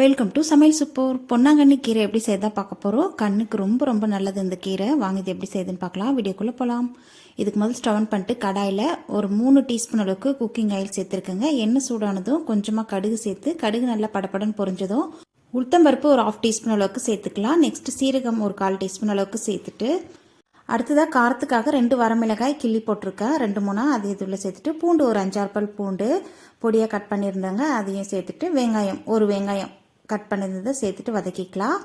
Welcome to சமையல் சுப்போர். பொன்னாங்கண்ணி கீரை எப்படி செய்தா பார்க்க போகிறோம் கண்ணுக்கு ரொம்ப ரொம்ப நல்லது இந்த கீரை. வாங்கி எப்படி செய்யுதுன்னு பார்க்கலாம். வீடியோக்குள்ளே போகலாம் இதுக்கு முதல் ஸ்டவன் பண்ணிட்டு கடாயில் ஒரு மூணு டீஸ்பூன் அளவுக்கு குக்கிங் ஆயில் சேர்த்துருக்கேங்க. எண்ணெய் சூடானதும் கொஞ்சமாக கடுகு சேர்த்து கடுகு நல்லா படப்படன்னு பொரிஞ்சதும் உளுத்தம்பருப்பு ஒரு ஆஃப் டீஸ்பூன் அளவுக்கு சேர்த்துக்கலாம். நெக்ஸ்ட் சீரகம் ஒரு கால் டீஸ்பூன் அளவுக்கு சேர்த்துட்டு அடுத்ததாக காரத்துக்காக ரெண்டு வரமிளகாய் கிள்ளி போட்டிருக்கேன். ரெண்டு மூணா அது இதில் சேர்த்துட்டு பூண்டு ஒரு அஞ்சாறு பல் பூண்டு பொடியாக கட் பண்ணியிருந்தாங்க. அதையும் சேர்த்துட்டு வெங்காயம் ஒரு வெங்காயம் கட் பண்ணியிருந்ததை சேர்த்துட்டு வதக்கிக்கலாம்.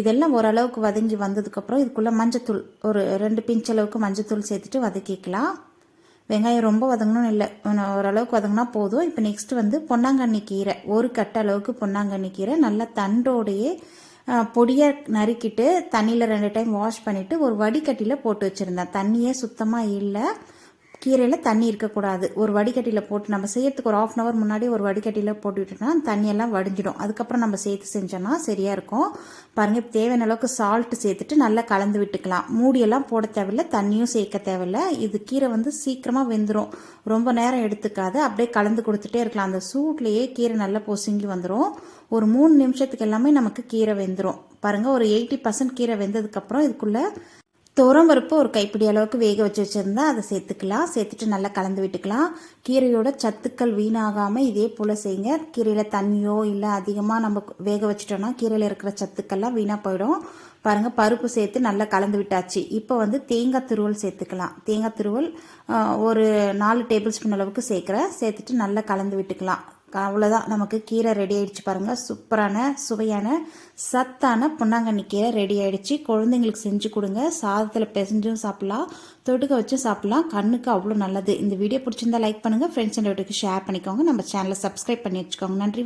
இதெல்லாம் ஓரளவுக்கு வதங்கி வந்ததுக்கப்புறம் இதுக்குள்ளே மஞ்சத்தூள் ஒரு ரெண்டு பிஞ்ச் அளவுக்கு மஞ்சத்தூள் சேர்த்துட்டு வதக்கிக்கலாம். வெங்காயம் ரொம்ப வதங்கணும்னு இல்லை. ஓரளவுக்கு வதங்கினா போதும். இப்போ நெக்ஸ்ட்டு வந்து பொன்னாங்கண்ணி கீரை ஒரு கட்ட அளவுக்கு பொன்னாங்கண்ணி கீரை நல்லா தண்டோடையே பொடியை நறுக்கிட்டு தண்ணியில் ரெண்டு டைம் வாஷ் பண்ணிவிட்டு ஒரு வடிகட்டியில் போட்டு வச்சுருந்தேன். தண்ணியே சுத்தமாக இல்லை. கீரையில் தண்ணி இருக்கக்கூடாது. ஒரு வடிகட்டியில் போட்டு நம்ம செய்யறதுக்கு ஒரு ஆஃப் அன் ஹவர் முன்னாடி ஒரு வடிகட்டியில் போட்டு விட்டோம்னா தண்ணியெல்லாம் வடிஞ்சிடும். அதுக்கப்புறம் நம்ம சேர்த்து செஞ்சோன்னா சரியாக இருக்கும். பாருங்கள் தேவையான அளவுக்கு சால்ட்டு சேர்த்துட்டு நல்லா கலந்து விட்டுக்கலாம். மூடியெல்லாம் போட தேவையில்ல தண்ணியும் சேர்க்க தேவையில்ல. இது கீரை வந்து சீக்கிரமாக வெந்துடும் ரொம்ப நேரம் எடுத்துக்காது. அப்படியே கலந்து கொடுத்துட்டே இருக்கலாம். அந்த சூட்லேயே கீரை நல்லா பொசுங்கி வந்துடும் ஒரு மூணு நிமிஷத்துக்கு எல்லாமே நமக்கு கீரை வெந்துடும் பாருங்கள் ஒரு எயிட்டி பர்சன்ட் கீரை வெந்ததுக்கப்புறம் இதுக்குள்ளே துவரம்பருப்பு ஒரு கைப்பிடி அளவுக்கு வேக வச்சு வச்சுருந்தா அதை சேர்த்துக்கலாம். சேர்த்துட்டு நல்லா கலந்து விட்டுக்கலாம். கீரையோட சத்துக்கள் வீணாகாமல் இதே போல் செய்யுங்க. கீரையில் தண்ணியோ இல்லை அதிகமாக நம்ம வேக வச்சுட்டோன்னா கீரையில் இருக்கிற சத்துக்கள்லாம் வீணாக போயிடும். பாருங்கள் பருப்பு சேர்த்து நல்லா கலந்து விட்டாச்சு. இப்போ வந்து தேங்காய் துருவல் சேர்த்துக்கலாம். தேங்காய் துருவல் ஒரு நாலு டேபிள் ஸ்பூன் அளவுக்கு சேர்க்குறேன். சேர்த்துட்டு நல்லா கலந்து விட்டுக்கலாம். அவ்வளோதான் நமக்கு கீரை ரெடி ஆகிடுச்சு பாருங்கள் சூப்பரான சுவையான சத்தான பொன்னாங்கண்ணி கீரை ரெடி ஆகிடுச்சு குழந்தைங்களுக்கு செஞ்சு கொடுங்க. சாதத்தில் பிசைஞ்சும் சாப்பிட்லாம். தொடுக்க வச்சும் சாப்பிட்லாம். கண்ணுக்கு அவ்வளோ நல்லது. இந்த வீடியோ பிடிச்சிருந்தா லைக் பண்ணுங்கள் ஃப்ரெண்ட்ஸ் அண்ட் வீட்டுக்கு ஷேர் பண்ணிக்கோங்க. நம்ம சேனலை சப்ஸ்கிரைப் பண்ணி வச்சுக்கோங்க. நன்றி